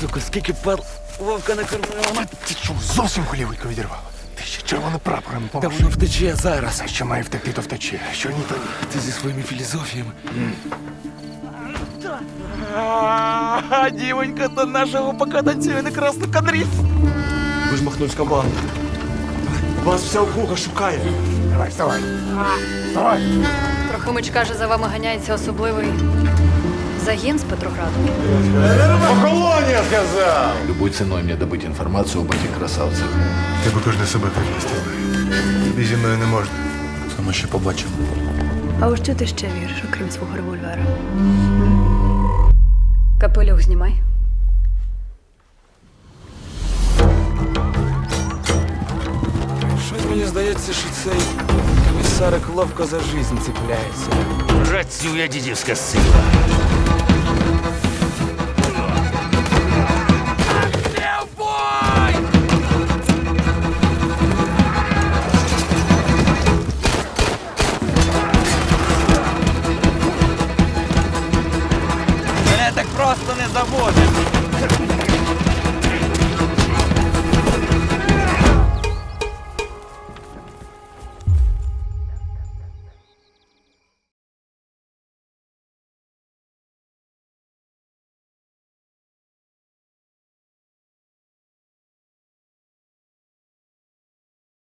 сука, скільки пар вовка накормила. Ти що, зовсім голівку відірвала? Ти ще червоним прапором Та воно втече зараз. Що має втекти, то втече. Що ні, то ні. Ти зі своїми філізофіями. А, Дівонька до нашого пока танцює на красну кадрі. Ви ж махнув банда. Вас вся округа шукає. Давай, вставай. Вставай. Трохимич каже, за вами ганяється особливий загін з Петрограду. Колонія сказав! Любой ценой мне добыть информацию об этих красавцах. Ти покажи себе припустили. Тобі зі мною не можна. Це ми ще побачимо. А у що ти ще віриш, окрім свого револьвера? Капелюх знімай. Щось мені здається, що цей комісарик ловко за жизнь цепляється. Працює дідівська сила. Просто не заводить.